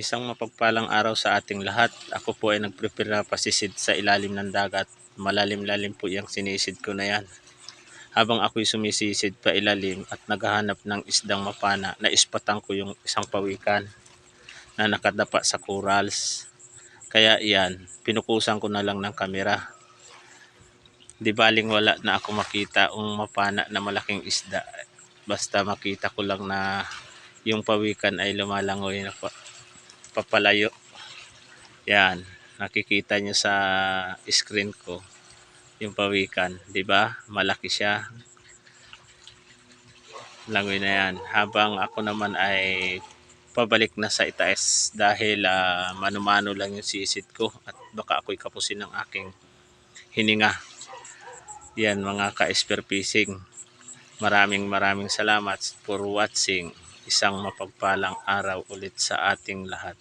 Isang mapagpalang araw sa ating lahat. Ako po ay nagprepare na pasisid sa ilalim ng dagat. Malalim-lalim po yung sinisid ko na yan. Habang ako'y sumisisid pa ilalim at naghahanap ng isdang mapana, naispatan ko yung isang pawikan na nakadapa sa corals. Kaya iyan, pinukusan ko na lang ng kamera. Di baling wala na ako makita ang mapana na malaking isda. Basta makita ko lang na yung pawikan ay lumalangoy na pa, papalayo. Yan, nakikita nyo sa screen ko yung pawikan, 'di ba? Malaki siya. Langoy na 'yan. Habang ako naman ay pabalik na sa itaas dahil ah, mano-mano lang yung sisid ko at baka ako'y kapusin ng aking hininga. Yan mga ka-esper fishing. Maraming maraming salamat for watching. Isang mapagpalang araw ulit sa ating lahat.